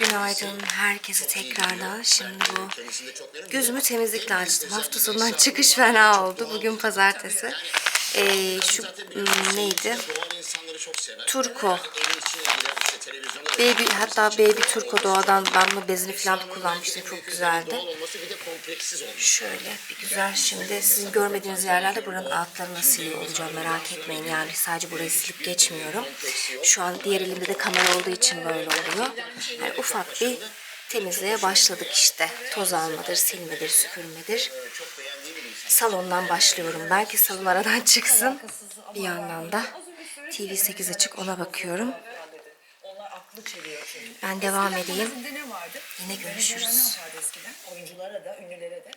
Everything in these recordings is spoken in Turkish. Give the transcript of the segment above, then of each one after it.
Günaydın herkese tekrardan. Şimdi bu gözümü temizlikle açtım. Hafta sonundan çıkış fena oldu. Bugün pazartesi. Ee, şu hmm, neydi? Turko. Baby hatta Baby Turko doğadan ben bunu bezini falan kullanmıştım. Çok güzeldi. Şöyle bir güzel şimdi sizin görmediğiniz yerlerde buranın altlarını siliyor olacağım merak etmeyin yani sadece burayı silip geçmiyorum. Şu an diğer elimde de kamera olduğu için böyle oluyor. Yani ufak bir temizliğe başladık işte. Toz almadır, silmedir, süpürmedir. Salondan başlıyorum. Belki salon aradan çıksın. Bir yandan da TV8 açık ona bakıyorum. Ben devam edeyim. Magazinde ne vardı? Yine görüşürüz. Ne yapardı eskiden? Oyunculara da, ünlülere de.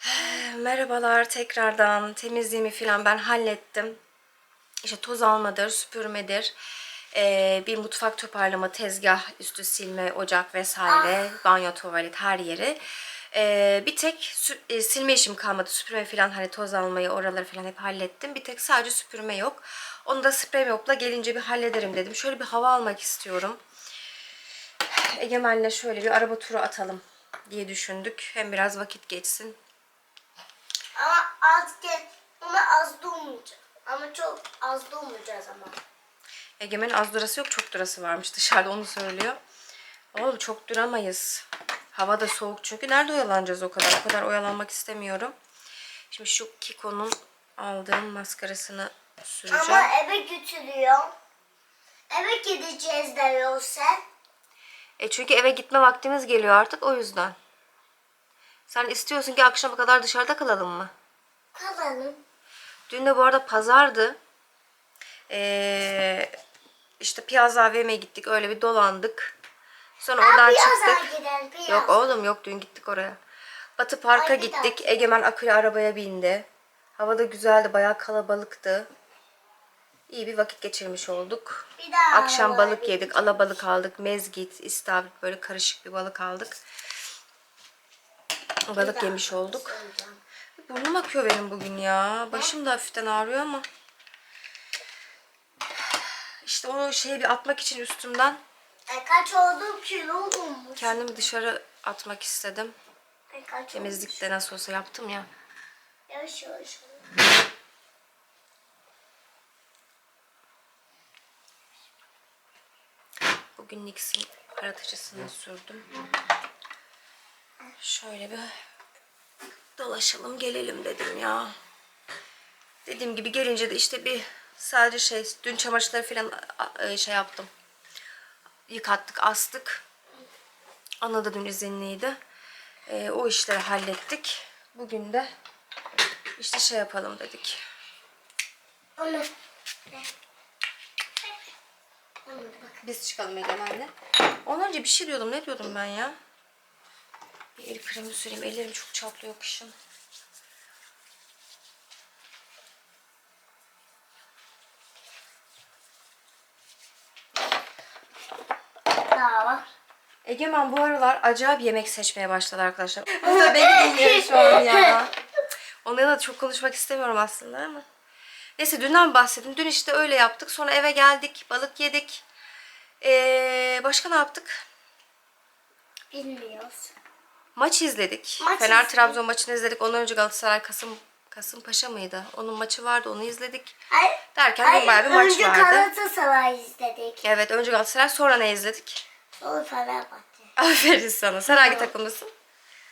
Merhabalar tekrardan temizliğimi falan ben hallettim. İşte toz almadır, süpürmedir, ee, bir mutfak toparlama, tezgah, üstü silme, ocak vesaire, banyo, tuvalet her yeri. Ee, bir tek e, silme işim kalmadı. Süpürme falan hani toz almayı, oraları falan hep hallettim. Bir tek sadece süpürme yok. Onu da sprey mopla gelince bir hallederim dedim. Şöyle bir hava almak istiyorum. Egemen'le şöyle bir araba turu atalım diye düşündük. Hem biraz vakit geçsin. Ama az ge ona az durmayacağız. Ama çok az durmayacağız ama. Egemen'in az durası yok çok durası varmış dışarıda onu söylüyor. Oğlum çok duramayız. Hava da soğuk çünkü. Nerede oyalanacağız o kadar? O kadar oyalanmak istemiyorum. Şimdi şu Kiko'nun aldığım maskarasını süreceğim. Ama eve götürüyor. Eve gideceğiz diyorsa. E çünkü eve gitme vaktimiz geliyor artık o yüzden. Sen istiyorsun ki akşama kadar dışarıda kalalım mı? Kalalım. Dün de bu arada pazardı. Ee, işte Piazza AVM'ye gittik. Öyle bir dolandık. Sonra oradan çıktık. gidelim. Biraz. Yok oğlum yok dün gittik oraya. Batı Park'a Ay, bir gittik. Egemen akülü arabaya bindi. Hava da güzeldi. Bayağı kalabalıktı. İyi bir vakit geçirmiş olduk. Bir daha Akşam balık yedik. Alabalık aldık. Mezgit, istavrit böyle karışık bir balık aldık. Balık yemiş olduk. Burnum akıyor benim bugün ya. Başım da hafiften ağrıyor ama. İşte o şeyi bir atmak için üstümden E, kaç oldu? Kilo olmuş. kendimi dışarı atmak istedim. E, kaç olmuş? Temizlikte nasıl olsa yaptım ya. Yavaş yavaş. Bugün NYX'in aratıcısını sürdüm. Şöyle bir dolaşalım gelelim dedim ya. Dediğim gibi gelince de işte bir sadece şey dün çamaşırları falan a- şey yaptım. Yıkattık astık. Ana da dün izinliydi. Ee, o işleri hallettik. Bugün de işte şey yapalım dedik. Onu. Biz çıkalım Egemen'le. Ondan önce bir şey diyordum. Ne diyordum ben ya? Bir el kremi süreyim. Ellerim çok çatlıyor kışın. Daha var. Egemen bu aralar acayip yemek seçmeye başladı arkadaşlar. Bu da beni dinliyor şu an ya. Onunla da çok konuşmak istemiyorum aslında ama. Neyse dünden bahsedeyim. Dün işte öyle yaptık. Sonra eve geldik. Balık yedik. Ee, başka ne yaptık? Bilmiyoruz. Maç izledik. Maç Fener izledik. Trabzon maçını izledik. Ondan önce Galatasaray Kasım Kasımpaşa mıydı? Onun maçı vardı. Onu izledik. Ay, Derken dün bayağı bir maç önce vardı. Galatasaray izledik. Evet önce Galatasaray sonra ne izledik? Sonra Fenerbahçe. Aferin sana. Sen hangi takımlısın?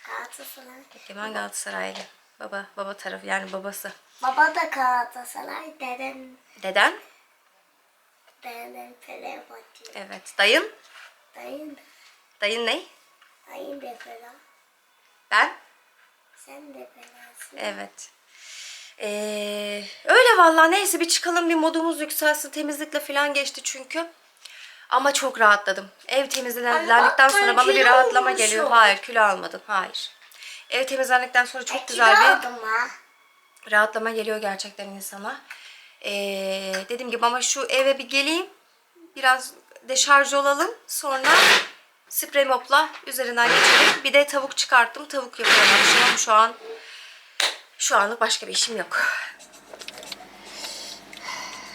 Galatasaray. Egemen Galatasaraylı. Baba, baba tarafı yani babası. Baba da Galatasaray, dedem, Deden? dedem Fenerbahçe. Evet. Dayın? Dayın, Dayın ne? dayın da Fener. Ben? Sen de Fener'sin. Evet. Ee, öyle vallahi neyse bir çıkalım bir modumuz yükselsin. Temizlikle falan geçti çünkü. Ama çok rahatladım. Ev temizlendikten sonra bana bir rahatlama olmuşum. geliyor. Hayır kilo almadım. Hayır. Ev temizlendikten sonra çok E, güzel bir rahatlama geliyor gerçekten insana. Ee, dediğim gibi ama şu eve bir geleyim. Biraz deşarj olalım. Sonra sprey mopla üzerinden geçelim. Bir de tavuk çıkarttım. Tavuk yapıyorum akşam. Şu an şu anlık başka bir işim yok.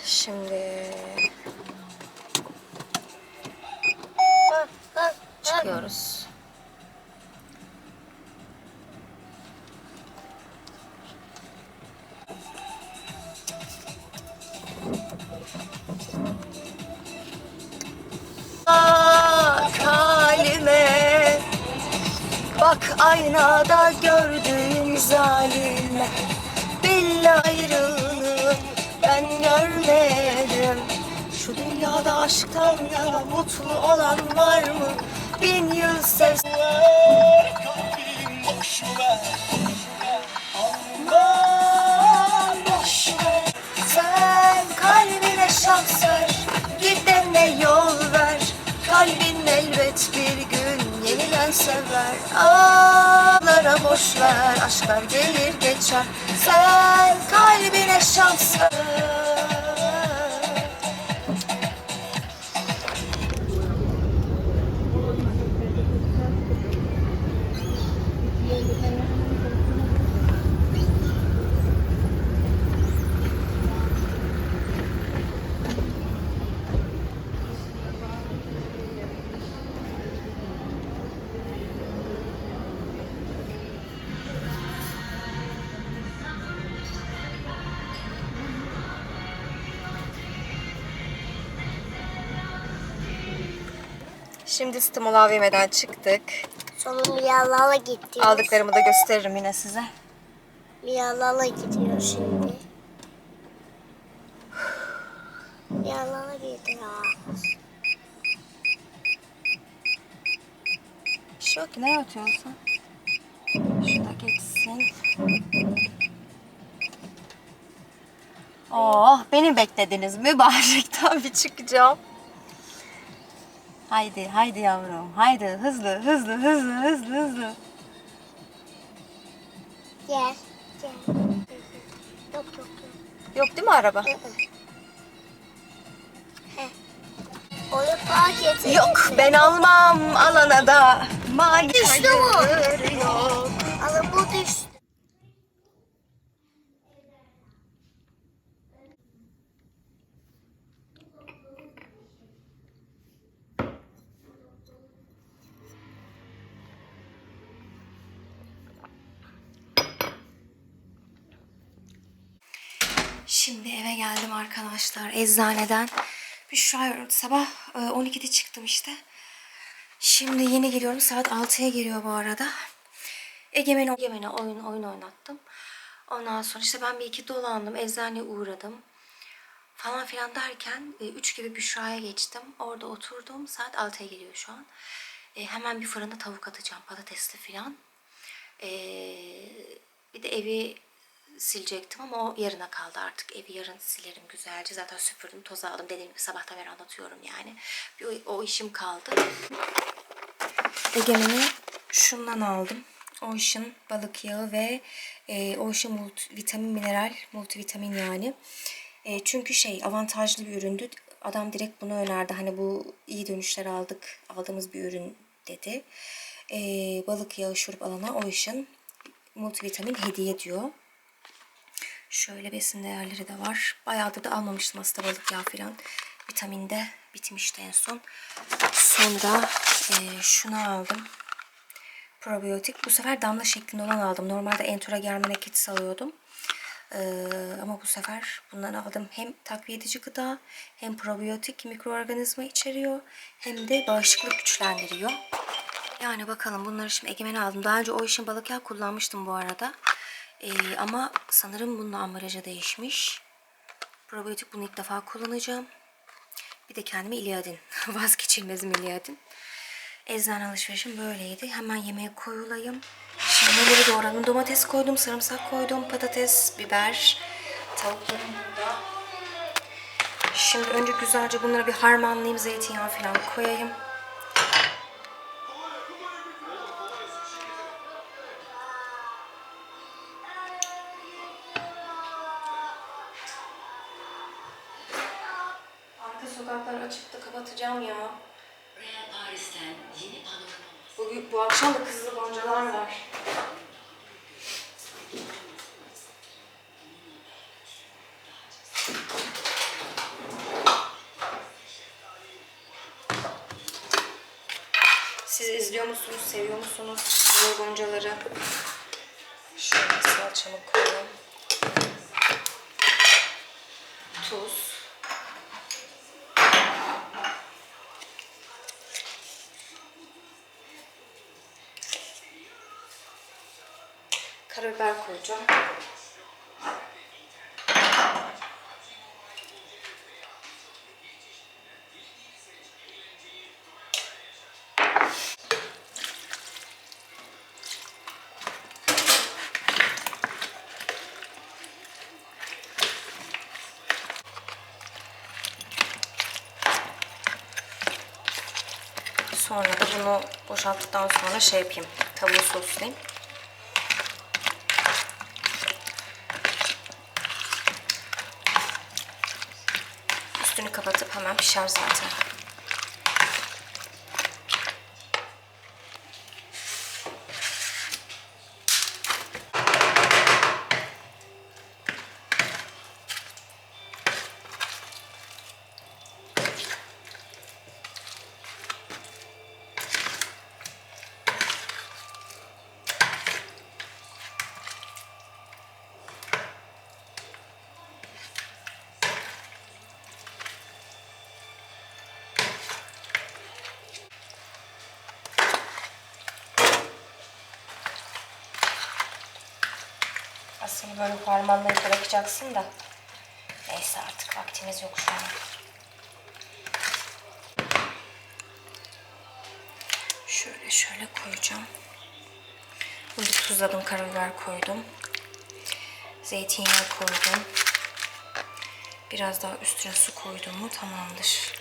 Şimdi Bak, bak. Çıkıyoruz. Bak halime Bak aynada gördüğün zalime Belli ayrılığı ben görmedim Şu dünyada aşktan yana mutlu olan var mı? Bin yıl ver Sen kalbine şans ver Gidene yol ver Kalbin elbet bir gün yeniden sever Ağlara boş ver Aşklar gelir geçer Sen kalbine şans ver Şimdi Stimul AVM'den çıktık. Sonra Miyalala gidiyor. Aldıklarımı da gösteririm yine size. Miyalala gidiyor şimdi. Miyalala gidiyor. Bir şey yok ki ne atıyorsun? Şurada geçsin. Oh beni beklediniz mübarek tabii çıkacağım. Haydi haydi yavrum haydi hızlı hızlı hızlı hızlı hızlı. Gel. Gel. Yok yok yok. Yok değil mi araba? Onu fark et. Yok ben almam alana da. Mani Düştü bu. yok. Ama bu düştü. Şimdi eve geldim arkadaşlar eczaneden. Büşra sabah e, 12'de çıktım işte. Şimdi yeni geliyorum. Saat 6'ya geliyor bu arada. Egemen'e Egemen'e oyun oyun oynattım. Ondan sonra işte ben bir iki dolandım. Eczaneye uğradım. Falan filan derken 3 gibi Büşra'ya geçtim. Orada oturdum. Saat 6'ya geliyor şu an. E, hemen bir fırında tavuk atacağım. Patatesli filan. E, bir de evi silecektim ama o yarına kaldı artık. Evi yarın silerim güzelce. Zaten süpürdüm, toz aldım. Dediğim gibi sabahtan beri anlatıyorum yani. Bir o, işim kaldı. Egemen'i şundan aldım. Ocean balık yağı ve e, Ocean multi, vitamin mineral multivitamin yani. E, çünkü şey avantajlı bir üründü. Adam direkt bunu önerdi. Hani bu iyi dönüşler aldık. Aldığımız bir ürün dedi. E, balık yağı şurup alana Ocean multivitamin hediye diyor. Şöyle besin değerleri de var. Bayağıdır da almamıştım aslında balık yağı falan. Vitaminde bitmişti en son. Sonra e, şunu aldım. Probiyotik. Bu sefer damla şeklinde olan aldım. Normalde Entura Germana Kids alıyordum. Ee, ama bu sefer bundan aldım. Hem takviye edici gıda hem probiyotik mikroorganizma içeriyor. Hem de bağışıklık güçlendiriyor. Yani bakalım bunları şimdi Egemen'e aldım. Daha önce o işin balık yağı kullanmıştım bu arada. Ee, ama sanırım bunun ambalajı değişmiş. Probiyotik bunu ilk defa kullanacağım. Bir de kendime İlyadin. Vazgeçilmezim İlyadin. Eczane alışverişim böyleydi. Hemen yemeğe koyulayım. Şimdi doğradım? Domates koydum, sarımsak koydum, patates, biber, tavuklarım burada. Şimdi önce güzelce bunları bir harmanlayayım. Zeytinyağı falan koyayım. Tuz. Karabiber koyacağım. Sonra da bunu boşalttıktan sonra şey yapayım. Tavuğu soslayayım. Üstünü kapatıp hemen pişer zaten. Aslında böyle harmanlayıp bırakacaksın da. Neyse artık vaktimiz yok şu an. Şöyle şöyle koyacağım. Bunu tuzladım, karabiber koydum. Zeytinyağı koydum. Biraz daha üstüne su koydum mu tamamdır.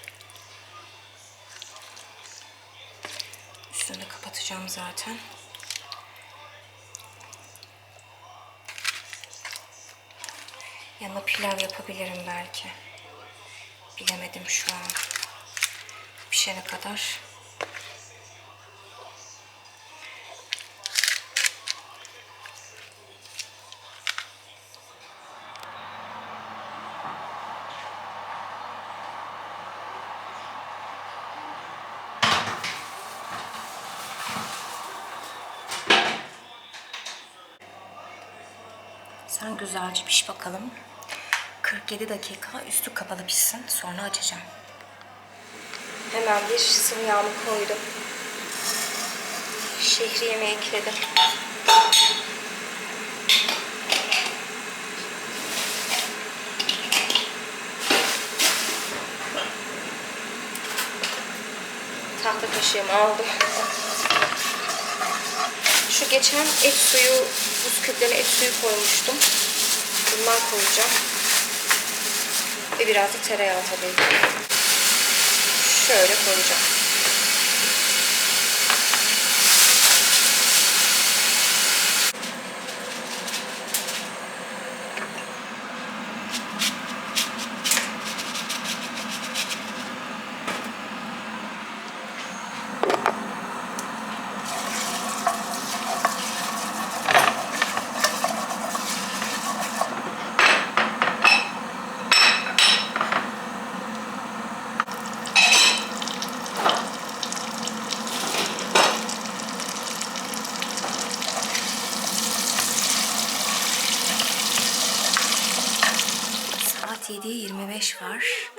Üstünü de kapatacağım zaten. Yanına pilav yapabilirim belki. Bilemedim şu an. Pişene kadar. Sen güzelce piş bakalım. 47 dakika üstü kapalı pişsin. Sonra açacağım. Hemen bir sıvı yağımı koydum. Şehriyemi ekledim. Tahta kaşığımı aldım. Şu geçen et suyu, buz küplerine et suyu koymuştum. Bundan koyacağım. Ve biraz da tereyağı tabii. Şöyle koyacağım. Saat 7.25 var.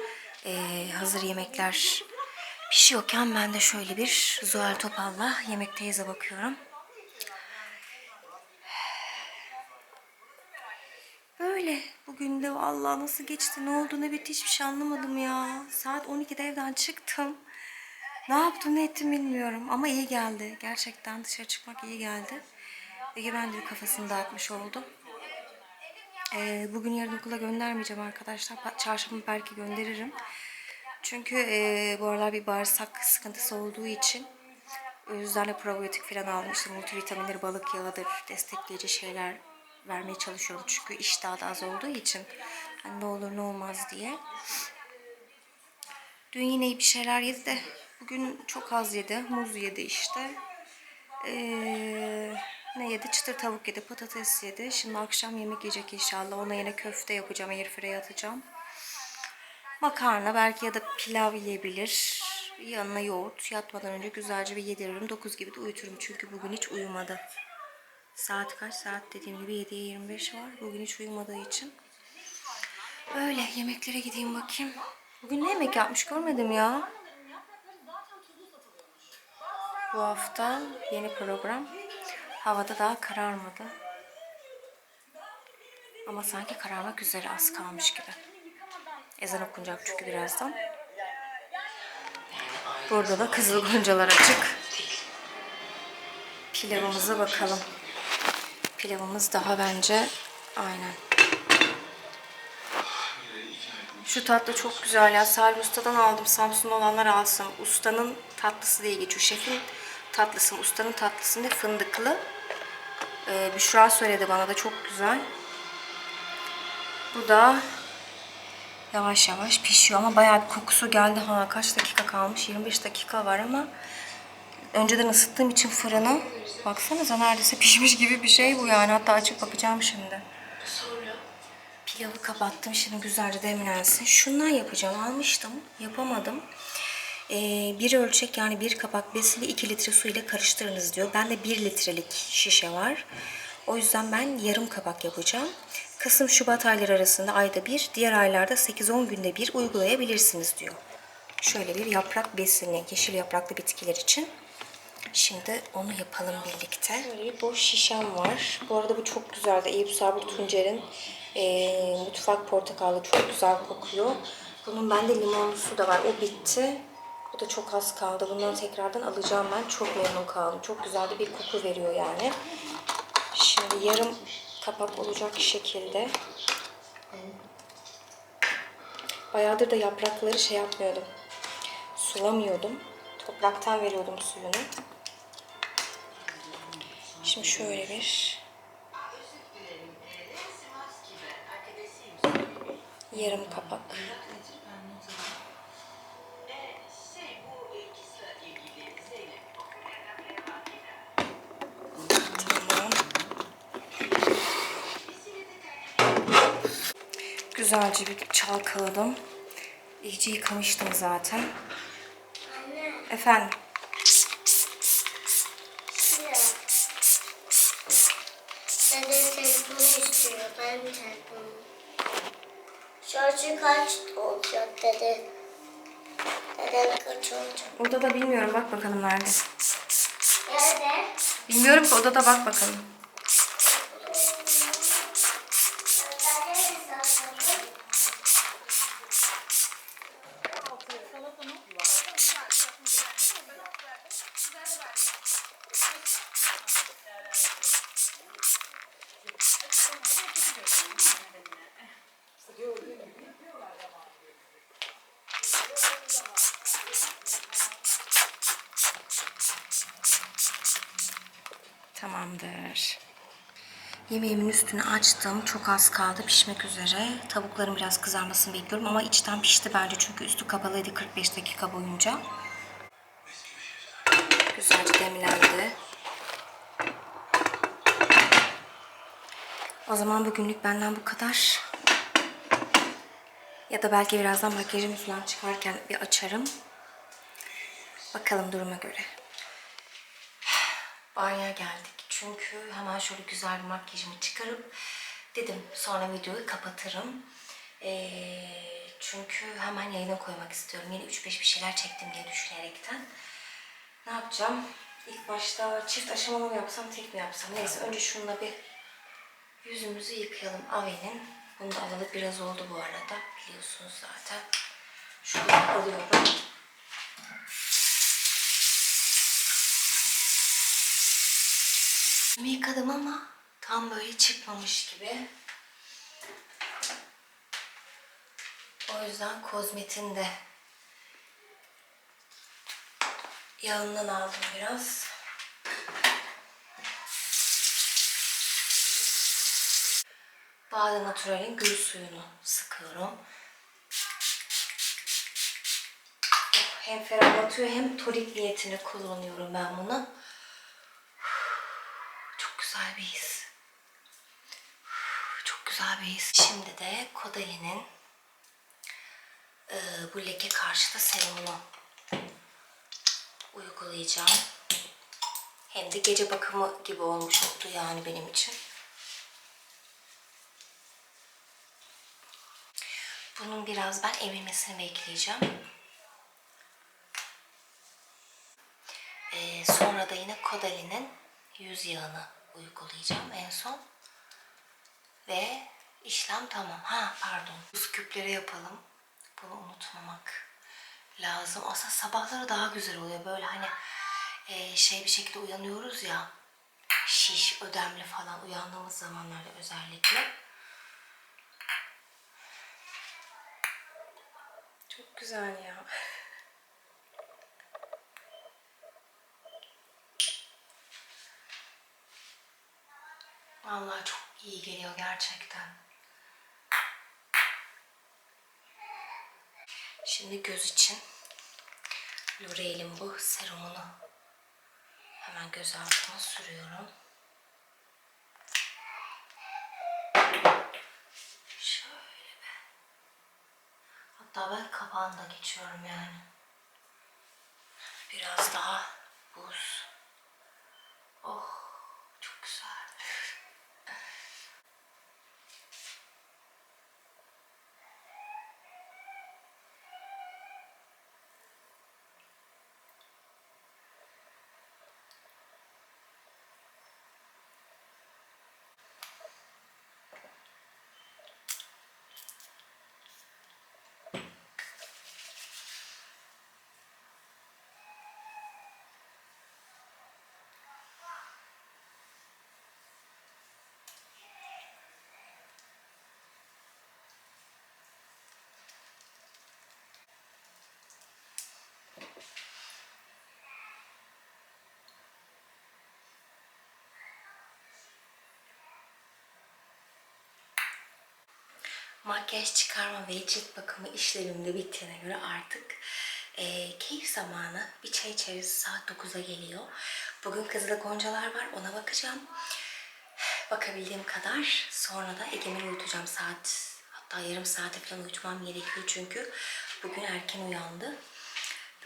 Ee, hazır yemekler pişiyorken ben de şöyle bir Zuhal Topal'la yemekteyize bakıyorum. Böyle. Bugün de vallahi nasıl geçti, ne oldu, ne bitti hiçbir şey anlamadım ya. Saat 12'de evden çıktım. Ne yaptım, ne ettim bilmiyorum. Ama iyi geldi. Gerçekten dışarı çıkmak iyi geldi. Egemen de bir kafasını dağıtmış oldu. Ee, bugün yarın okula göndermeyeceğim arkadaşlar. Ba- Çarşamba belki gönderirim. Çünkü e, bu aralar bir bağırsak sıkıntısı olduğu için o yüzden de probiyotik falan almıştım. Multivitaminleri, balık yağıdır, destekleyici şeyler vermeye çalışıyorum. Çünkü iştah da az olduğu için hani ne olur ne olmaz diye. Dün yine bir şeyler yedi de bugün çok az yedi. Muz yedi işte. Ee, ne yedi? Çıtır tavuk yedi, patates yedi. Şimdi akşam yemek yiyecek inşallah. Ona yine köfte yapacağım, airfryer'e atacağım. Makarna belki ya da pilav yiyebilir. Yanına yoğurt. Yatmadan önce güzelce bir yediririm. 9 gibi de uyuturum. Çünkü bugün hiç uyumadı. Saat kaç? Saat dediğim gibi 7'ye 25 var. Bugün hiç uyumadığı için. Öyle yemeklere gideyim bakayım. Bugün ne yemek yapmış görmedim ya. Bu hafta yeni program. Havada daha kararmadı. Ama sanki kararmak üzere az kalmış gibi. Ezan okunacak çünkü birazdan. Burada da kızıl goncalar açık. Pilavımıza bakalım. Pilavımız daha bence aynen. Şu tatlı çok güzel ya. Salih Usta'dan aldım. Samsun olanlar alsın. Ustanın tatlısı diye geçiyor. Şefin tatlısı mı? Ustanın tatlısı ne? Fındıklı. Ee, Büşra söyledi bana da çok güzel. Bu da yavaş yavaş pişiyor ama bayağı bir kokusu geldi. Ha kaç dakika kalmış? 25 dakika var ama önceden ısıttığım için fırını baksanıza neredeyse pişmiş gibi bir şey bu yani. Hatta açıp bakacağım şimdi. Pilavı kapattım. Şimdi güzelce demlensin. Şundan yapacağım. Almıştım. Yapamadım. Ee, bir ölçek yani bir kapak besili 2 litre su ile karıştırınız diyor. Bende 1 litrelik şişe var. O yüzden ben yarım kapak yapacağım. Kasım Şubat ayları arasında ayda bir, diğer aylarda 8-10 günde bir uygulayabilirsiniz diyor. Şöyle bir yaprak besini, yeşil yapraklı bitkiler için. Şimdi onu yapalım birlikte. Böyle bir boş şişem var. Bu arada bu çok güzeldi. Eyüp Sabri Tuncer'in eee, mutfak portakallı çok güzel kokuyor. Bunun bende limonlusu da var. O bitti. O da çok az kaldı. Bundan tekrardan alacağım ben. Çok memnun kaldım. Çok güzel de bir koku veriyor yani. Şimdi yarım kapak olacak şekilde. Bayağıdır da yaprakları şey yapmıyordum. Sulamıyordum. Topraktan veriyordum suyunu. Şimdi şöyle bir yarım kapak. Güzelce bir çalkaladım. İyice yıkamıştım zaten. Efendim. Dede telefonu istiyor. Ben telefonu. Şarjı kaç olacak dede? Dedem kaç olacak? Odada bilmiyorum. Bak bakalım nerede. Nerede? Bilmiyorum ki odada bak bakalım. Tamamdır. Yemeğimin üstünü açtım. Çok az kaldı pişmek üzere. Tavukların biraz kızarmasını bekliyorum ama içten pişti bence çünkü üstü kapalıydı 45 dakika boyunca. Güzelce demlendi. O zaman bugünlük benden bu kadar. Ya da belki birazdan makyajımı falan çıkarken bir açarım. Bakalım duruma göre. Banyoya geldik. Çünkü hemen şöyle güzel bir makyajımı çıkarıp dedim sonra videoyu kapatırım. Ee, çünkü hemen yayına koymak istiyorum. Yine 3-5 bir şeyler çektim diye düşünerekten. Ne yapacağım? İlk başta çift aşamalı mı yapsam, tek mi yapsam? Neyse önce şununla bir yüzümüzü yıkayalım. Ave'nin. Bunu da alalı biraz oldu bu arada. Biliyorsunuz zaten. Şunu alıyorum. Yıkadım ama tam böyle çıkmamış gibi. O yüzden kozmetin de yağından aldım biraz. Bade Natural'in gül suyunu sıkıyorum. Hem ferahlatıyor hem tonik niyetine kullanıyorum ben bunu. Çok güzel bir his. His. Şimdi de Kodali'nin e, bu leke karşıtı serumunu uygulayacağım. Hem de gece bakımı gibi olmuş oldu yani benim için. Bunun biraz ben emilmesini bekleyeceğim. Ee, sonra da yine Kodali'nin yüz yağını uygulayacağım en son. Ve işlem tamam. Ha pardon. Buz küpleri yapalım. Bunu unutmamak lazım. Aslında sabahları daha güzel oluyor. Böyle hani e, şey bir şekilde uyanıyoruz ya. Şiş, ödemli falan uyandığımız zamanlarda özellikle. Çok güzel ya. Vallahi çok iyi geliyor gerçekten. Şimdi göz için L'Oreal'in bu serumunu hemen göz altıma sürüyorum. Şöyle be. Hatta ben kapağını da geçiyorum yani. Biraz daha buz. Oh çok güzel. Makyaj çıkarma ve cilt bakımı işlemim de bittiğine göre artık eee, keyif zamanı. Bir çay içeriz saat 9'a geliyor. Bugün Kızılda Goncalar var ona bakacağım. Bakabildiğim kadar. Sonra da Egemen'i uyutacağım saat hatta yarım saate falan uyutmam gerekiyor çünkü bugün erken uyandı.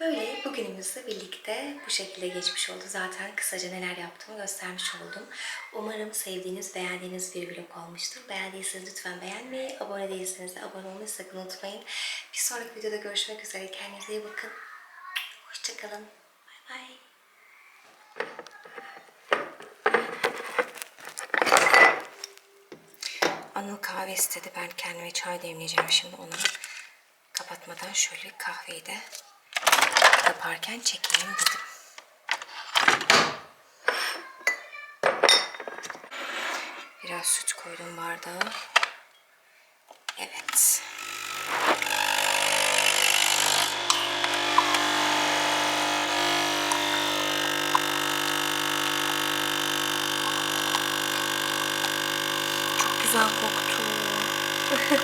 Böyle bugünümüzle birlikte bu şekilde geçmiş oldu. Zaten kısaca neler yaptığımı göstermiş oldum. Umarım sevdiğiniz, beğendiğiniz bir vlog olmuştur. Beğendiyseniz lütfen beğenmeyi, abone değilseniz de abone olmayı sakın unutmayın. Bir sonraki videoda görüşmek üzere. Kendinize iyi bakın. Hoşçakalın. Bay bay. Anıl kahve istedi. Ben kendime çay demleyeceğim şimdi ona. Kapatmadan şöyle kahveyi de yaparken çekeyim dedim. Biraz süt koydum bardağa. Evet. Çok güzel koktu.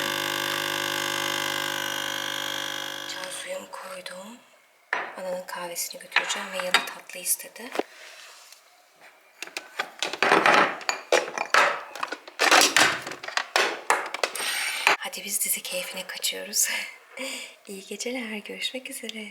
Çay suyumu koydum. Kahvesini götüreceğim ve yanı tatlı istedi. Hadi biz dizi keyfine kaçıyoruz. İyi geceler. Görüşmek üzere.